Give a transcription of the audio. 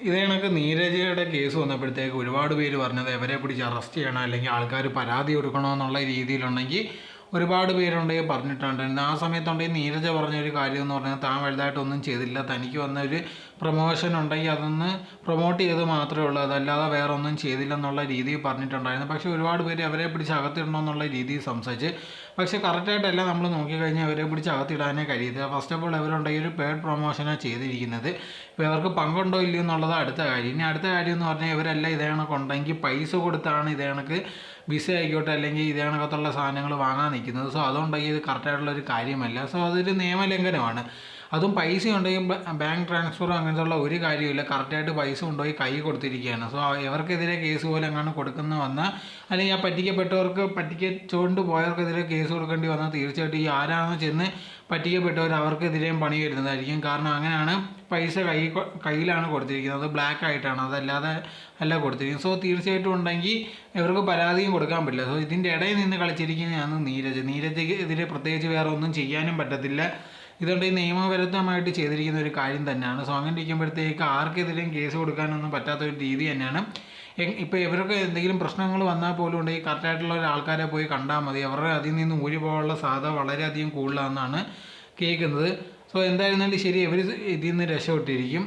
ഇതേ കണക്ക് നീരജയുടെ കേസ് വന്നപ്പോഴത്തേക്ക് ഒരുപാട് പേര് പറഞ്ഞത് ഇവരെ പിടിച്ച് അറസ്റ്റ് ചെയ്യണം അല്ലെങ്കിൽ ആൾക്കാർ പരാതി കൊടുക്കണമെന്നുള്ള രീതിയിലുണ്ടെങ്കിൽ ഒരുപാട് പേരുണ്ടെങ്കിൽ പറഞ്ഞിട്ടുണ്ടായിരുന്നു ആ സമയത്തുണ്ടെങ്കിൽ നീരജ പറഞ്ഞൊരു കാര്യം എന്ന് പറഞ്ഞാൽ താൻ വലുതായിട്ടൊന്നും ചെയ്തില്ല. തനിക്ക് വന്ന ഒരു പ്രൊമോഷൻ ഉണ്ടെങ്കിൽ അതൊന്ന് പ്രൊമോട്ട് ചെയ്ത് മാത്രമേ ഉള്ളൂ. അതല്ലാതെ വേറെ ഒന്നും ചെയ്തില്ലെന്നുള്ള രീതിയിൽ പറഞ്ഞിട്ടുണ്ടായിരുന്നു. പക്ഷേ ഒരുപാട് പേര് അവരെ പിടിച്ച് അകത്തിടണമെന്നുള്ള രീതിയിൽ സംസാരിച്ച്. പക്ഷേ കറക്റ്റായിട്ടല്ല നമ്മൾ നോക്കിക്കഴിഞ്ഞാൽ അവരെ പിടിച്ച് അകത്തിടാനേ കഴിയത്തില്ല. ഫസ്റ്റ് ഓഫ് ഓൾ അവരുണ്ടെങ്കിൽ ഒരു പേഡ് പ്രൊമോഷനാണ് ചെയ്തിരിക്കുന്നത്. ഇപ്പോൾ ഇവർക്ക് പങ്കുണ്ടോ ഇല്ലയോ എന്നുള്ളത് അടുത്ത കാര്യം. ഇനി അടുത്ത കാര്യം എന്ന് പറഞ്ഞാൽ ഇവരെല്ലാം ഇതേ കണക്കുണ്ടെങ്കിൽ പൈസ കൊടുത്താണ് ഇതേ കണക്ക് വിസ ആയിക്കോട്ടെ അല്ലെങ്കിൽ ഇതേ കണക്കത്തുള്ള സാധനങ്ങൾ വാങ്ങാൻ നിൽക്കുന്നത്. സോ അതുണ്ടെങ്കിൽ ഇത് കറക്റ്റായിട്ടുള്ള ഒരു കാര്യമല്ല. സോ അതൊരു നിയമലംഘനമാണ്. അതും പൈസ ഉണ്ടെങ്കിൽ ബാങ്ക് ട്രാൻസ്ഫർ അങ്ങനത്തുള്ള ഒരു കാര്യമില്ല കറക്റ്റായിട്ട് പൈസ കൊണ്ടുപോയി കൈ കൊടുത്തിരിക്കുകയാണ്. സോ ഇവർക്കെതിരെ കേസ് പോലെ എങ്ങാണ്ട് കൊടുക്കുന്ന വന്നാൽ അല്ലെങ്കിൽ ആ പറ്റിക്കപ്പെട്ടവർക്ക് പറ്റിക്കൊണ്ട് പോയവർക്കെതിരെ കേസ് കൊടുക്കേണ്ടി വന്നാൽ തീർച്ചയായിട്ടും ഈ ആരാണെന്ന് ചെന്ന് പറ്റിക്കപ്പെട്ടവർ അവർക്കെതിരെയും പണി വരുന്നതായിരിക്കും. കാരണം അങ്ങനെയാണ് പൈസ കൈ കയ്യിലാണ് കൊടുത്തിരിക്കുന്നത്. ബ്ലാക്ക് ആയിട്ടാണ്. അതല്ലാതെ അല്ല കൊടുത്തിരിക്കുന്നത്. സോ തീർച്ചയായിട്ടും ഉണ്ടെങ്കിൽ ഇവർക്ക് പരാതിയും കൊടുക്കാൻ പറ്റില്ല. സോ ഇതിന്റെ ഇടയിൽ നിന്ന് കളിച്ചിരിക്കുന്നതാണ് നീരജ്. നീരജയ്ക്ക് എതിരെ പ്രത്യേകിച്ച് വേറെ ഒന്നും ചെയ്യാനും പറ്റത്തില്ല. ഇതുകൊണ്ട് ഈ നിയമവിരുദ്ധമായിട്ട് ചെയ്തിരിക്കുന്ന ഒരു കാര്യം തന്നെയാണ്. സോ അങ്ങനെ ഇരിക്കുമ്പോഴത്തേക്ക് ആർക്കെതിരെയും കേസ് കൊടുക്കാനൊന്നും പറ്റാത്ത ഒരു രീതി തന്നെയാണ്. ഇപ്പോൾ ഇവർക്ക് എന്തെങ്കിലും പ്രശ്നങ്ങൾ വന്നാൽ പോലും ഉണ്ടെങ്കിൽ കറക്റ്റായിട്ടുള്ള ഒരു ആൾക്കാരെ പോയി കണ്ടാൽ മതി. അവരുടെ അതിൽ നിന്ന് ഊരി പോകാനുള്ള സാധ്യത വളരെയധികം കൂടുതലാണെന്നാണ് കേൾക്കുന്നത്. സോ എന്തായിരുന്നാലും ശരി ഇവർ ഇതിൽ നിന്ന് രക്ഷപ്പെട്ടിരിക്കും.